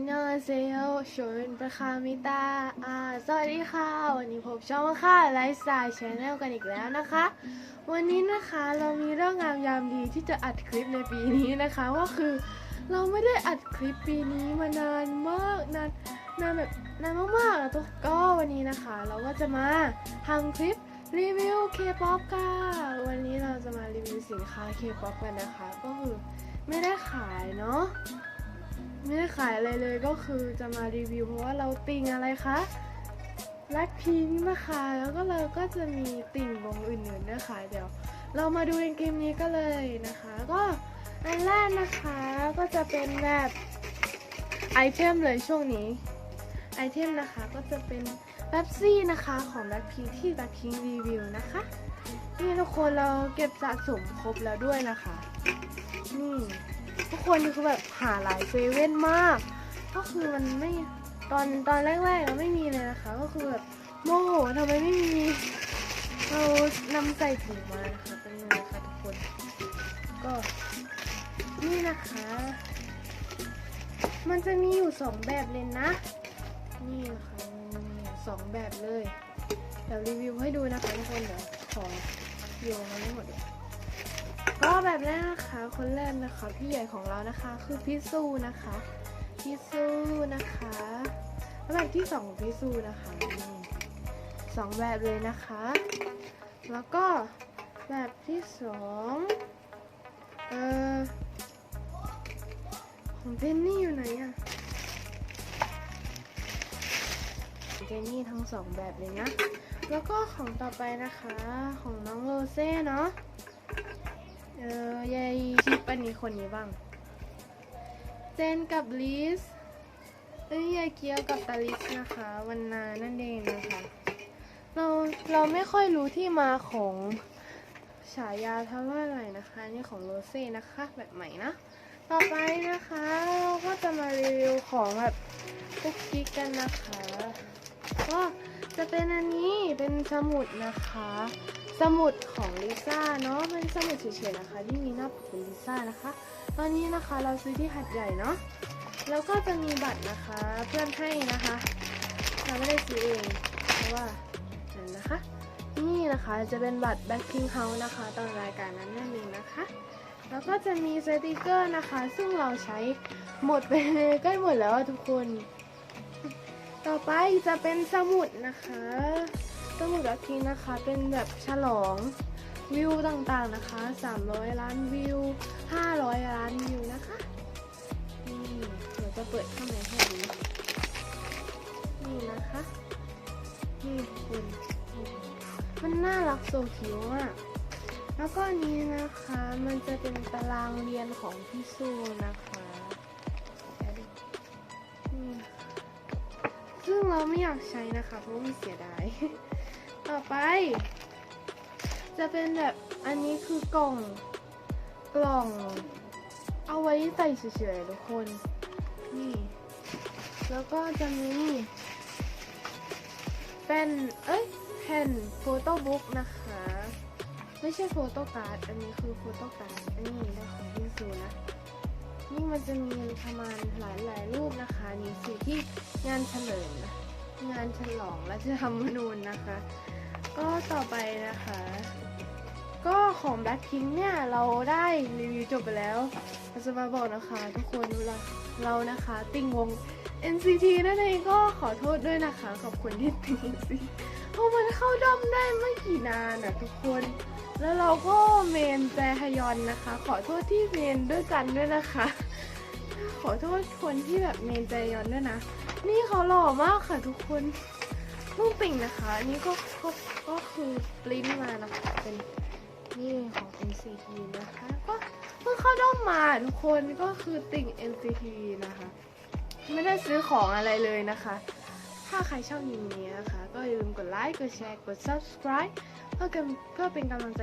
นยองเซโยชนประคามิตาอ่าสวัสดีค่ะ วันนี้พบช่องค่ะไลฟ์สไตล์ชแนลกันอีกแล้วนะคะ วันนี้นะคะเรามีเรื่องงามยามดีที่จะอัดคลิปในปีนี้นะคะว่าคือเราไม่ได้อัดคลิปปีนี้มานานมากนานนานแบบนานมากๆแล้วตัวก็วันนี้นะคะ เราก็จะมาทำคลิปรีวิว K-POP กันวันนี้เราจะมารีวิวสินค้า K-POP กันนะคะ ก็คือไม่ได้ขายเนาะ ไม่ได้ขายอะไรเลยก็คือจะมารีวิวเพราะว่าเราติ่งอะไรคะแบล็คพิงค์นะคะแล้วก็เราก็จะมีติ่งวงอื่นๆนะคะเดี๋ยว เรามาดูเกมนี้ก็เลยนะคะ ก็อันแรกนะคะก็จะเป็นแบบไอเทมเลยช่วงนี้ไอเทมนะคะก็จะเป็นแป๊บซี่นะคะของแบล็คพิงที่แบล็คพิงรีวิวนะคะนี่ทุกคนเราเก็บสะสมครบแล้วด้วยนะคะนี่ ทุกคนคือแบบหาหลายเซเว่นมาก ก็คือมันไม่ตอนตอนแรกๆเราไม่มีเลยนะคะ ก็คือแบบโมโหทำไมไม่มีเรานำใส่ถุงมานะคะเป็นไงคะทุกคน ก็นี่นะคะ มันจะมีอยู่สองแบบเลยนะ นี่นะคะสองแบบเลย เดี๋ยวรีวิวให้ดูนะคะทุกคนเดี๋ยวขอโยงมาให้หมดเลย ก็แบบแรกนะคะ คนแรกนะคะพี่ใหญ่ของเรานะคะ คือพี่ซูนะคะพี่ซูนะคะแล้วแบบที่สองของพี่ซูนะคะมีสองแบบเลยนะคะ แล้วก็แบบที่สองเออของเจนนี่อยู่ไหนอะเจนนี่ทั้งสองแบบเลยนะ แล้วก็ของต่อไปนะคะ ของน้องโรเซ่เนาะ เออยายชิปอันนี้คนนี้บ้าง เจนกับลิสเอ้ยยายเกียวกับตาลิสนะคะ วันนานั่นเองนะคะ เราเราไม่ค่อยรู้ที่มาของฉายาเท่าไหร่นะคะ นี่ของโรเซ่นะคะ แบบใหม่นะ ต่อไปนะคะเราก็จะมารีวิวของแบบกุ๊กกิ๊กกันนะคะ ก็จะเป็นอันนี้เป็นสมุดนะคะ สมุดของลิซ่าเนาะเป็นสมุดเฉยๆนะคะ ที่มีหน้าปกเป็นลิซ่านะคะ ตอนนี้นะคะเราซื้อที่หัดใหญ่เนาะแล้วก็จะมีบัตรนะคะเพื่อนให้นะคะเราไม่ได้ซื้อเองเพราะว่านั่นนะคะ นี่นะคะจะเป็นบัตร Blackpink House นะคะ ตอนรายการนั้นนั่นเองนะคะ แล้วก็จะมีสติกเกอร์นะคะ ซึ่งเราใช้หมดไปใกล้หมดแล้วทุกคน ต่อไปจะเป็นสมุดนะคะ สมุดรักทีนะคะ เป็นแบบฉลองวิวต่างๆนะคะ 300 ล้านวิว 500 ล้านวิวนะคะ นี่เดี๋ยวจะเปิดข้างในให้ดูนี่นะคะ นี่ทุกคนนี่มันน่ารักโซคิวมากแล้วก็นี้นะคะ มันจะเป็นตารางเรียนของพี่ซูนะคะซึ่งเราไม่อยากใช้นะคะ เพราะว่ามันเสียดาย ต่อไป จะเป็นแบบอันนี้คือกล่องกล่อง เอาไว้ใส่เฉยๆทุกคน นี่ แล้วก็จะมีเป็นเอ้ยแผ่นโฟโต้บุ๊กนะคะ ไม่ใช่โฟโต้การ์ด อันนี้คือโฟโต้การ์ด อันนี้ได้ของพี่ซูนะ นี่มันจะมีประมาณหลายหลายๆรูปนะคะ นี่คือที่งานเฉลิมนะ งานฉลองและจะทำมนูญนะคะ ก็ต่อไปนะคะ ก็ของ Blackpink เนี่ยเราได้รีวิวจบไปแล้วเราจะมาบอกนะคะ ทุกคนเวลาเรานะคะ ติ่งวง NCT นั่นเองก็ขอโทษด้วยนะคะ ขอบคุณที่ติ่ง NCT เพราะมันเข้าด้อมได้ไม่กี่นานนะทุกคน แล้วเราก็เมนแจฮยอนนะคะ ขอโทษที่เมนด้วยกันด้วยนะคะ ขอโทษคนที่แบบเมนแจยอนด้วยนะ นี่เขาหล่อมากค่ะทุกคนลูกติ่งนะคะ อันี่ก็ก็ก็คือปริ้นมานะคะเป็นนี่ของ NCT นะคะ ก็เพิ่งเข้าด้อมมาทุกคนก็คือติ่ง NCT นะคะ ไม่ได้ซื้อของอะไรเลยนะคะ ถ้าใครชอบคลิปนี้นะคะ ก็อย่าลืมกดไลค์ กดแชร์ กด subscribe เพื่อเป็นเพื่อเป็นกำลังใจ